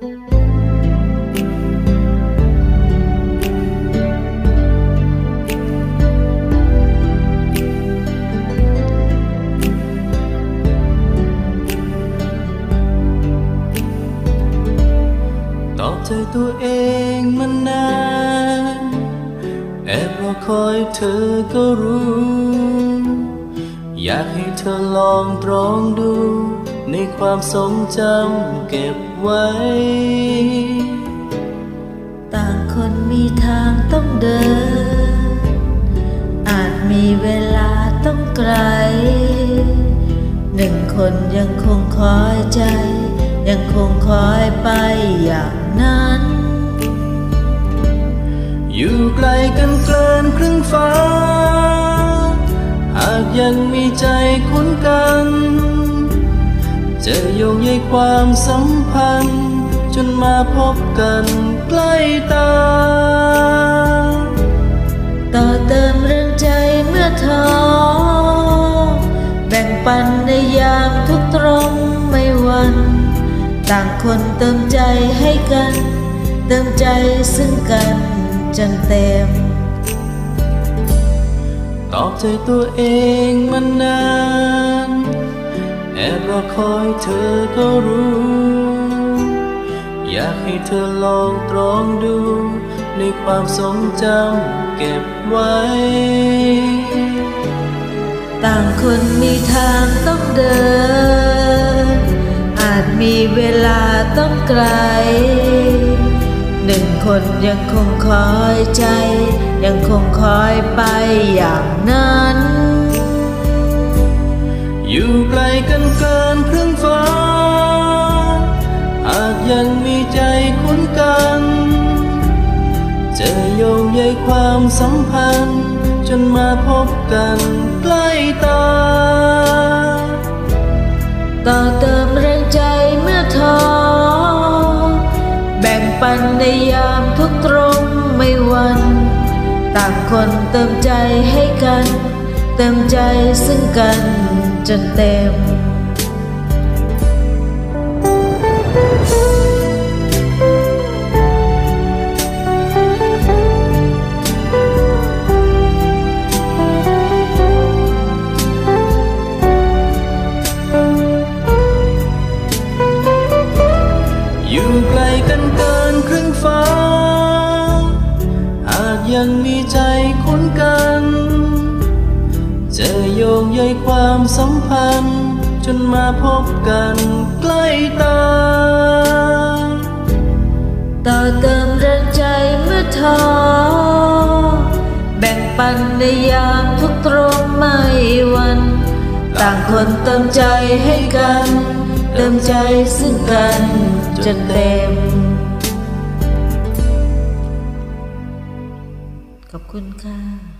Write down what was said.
ตอบใจตัวเองมานานแอบรอคอยเธอก็รู้ อยากให้เธอลองตรองดู ในความทรงจำเก็บไว้ ต่างคนมีทางต้องเดิน อาจมีเวลาต้องไกล หนึ่งคนยังคงคอยใจ ยังคงคอยไปอย่างนั้น อยู่ไกลกันเกินครึ่ง ยังมีใจคุ้นกัน จะโยงใยความสัมพันธ์ จนมาพบกันใกล้ตา ต่อเติมเรื่องใจเมื่อท้อแบ่งปันในยามทุกตรงไม่วัน ต่างคนเติมใจให้กัน เติมใจซึ่งกันจนเต็ม ตอบใจตัวเองมานาน แอบรอคอยเธอก็รู้ อยากให้เธอลองตรองดู ในความทรงจำเก็บไว้ ต่างคนมีทางต้องเดิน อาจมีเวลาต้องไกล หนึ่งคนยังคงคอยใจ ยังคงคอยไปอย่างนั้น อยู่ไกลกันเกินครึ่งฟ้าหากยังมีใจคุ้นกันจะโยงใยความสัมพันธ์ จนมาพบกันใกล้ตาต่อเติันในยามทุกตรงไม่วัน ต่างคนเติมใจให้กัน เติมใจซึ่งกันจนเต็ม ยังมีใจคุ้นกัน จะโยงใยความสัมพันธ์ จนมาพบกันใกล้ตา ต่อเติมแรงใจเมื่อท้อแบ่งปันในยามทุกตรงไม่วัน ต่างคนเติมใจให้กัน เติมใจซึ่งกันจนเต็ม คุณค่ะ